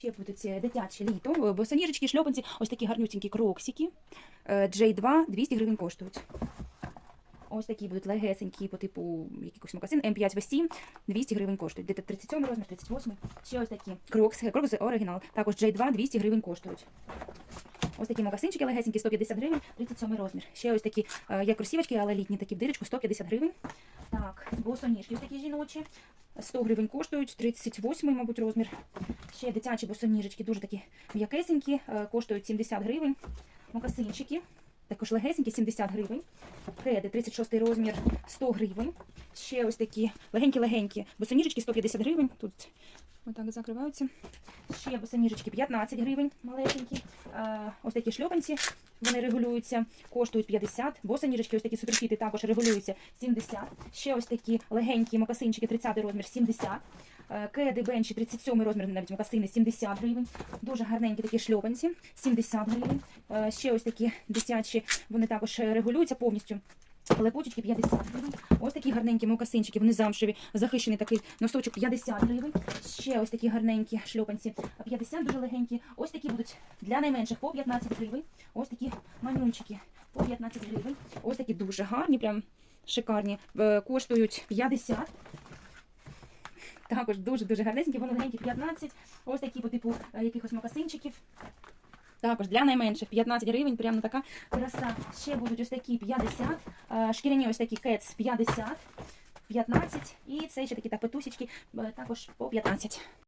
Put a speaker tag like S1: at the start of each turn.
S1: Ще будуть е, дитячі літо, босоніжечки, шльопанці, ось такі гарнюсінькі кроксики. Е, J2 200 гривень коштують. Ось такі будуть легесенькі по типу якихось мокасин. М5 В7 200 гривень коштують. Де 37 розмір, 38. Ще ось такі Крокс, крокси оригінал. Також J2 200 гривень коштують. Ось такі мокасинчики легесенькі, 150 гривень, 37 розмір. Ще ось такі, е, як кросівочки, але літні такі в дирочку, 150 гривень. Так, босоніжки такі жіночі. 100 гривень коштують, 38, мабуть, розмір. Ще дитячі босоніжечки, дуже такі м'якесенькі, е, коштують 70 гривень. Мокасинчики, також легесенькі, 70 гривень. Кеди, 36 розмір, 100 гривень. Ще ось такі легенькі-легенькі босоніжечки, 150 гривень. Тут отак закриваються. Ще босоніжечки 15 гривень, малесенькі. Е, ось такі шльопанці, вони регулюються, коштують 50. Босоніжечки, ось такі суперфіти також регулюються 70. Ще ось такі легенькі мокасинчики, 30 розмір, 70. Е, Кеди бенчі, 37 розмір, навіть мокасини, 70 гривень. Дуже гарненькі такі шльопанці, 70 гривень. Е, Ще ось такі дитячі, вони також регулюються повністю. Лепучечки 50 гривень. Ось такі гарненькі мокасинчики, вони замшеві, захищений такий носочок 50 гривень. Ще ось такі гарненькі шльопанці 50 дуже легенькі. Ось такі будуть для найменших по 15 гривень. Ось такі манюнчики по 15 гривень. Ось такі дуже гарні, прям шикарні. Е, Коштують 50. Також дуже-дуже гарнесенькі, вони легенькі 15. Ось такі по типу е, якихось мокасинчиків. Також для найменших 15 гривень, прямо така краса. Ще будуть ось такі 50, е, шкіряні ось такі кец 50, 15 і це ще такі та петусечки, е, також по 15.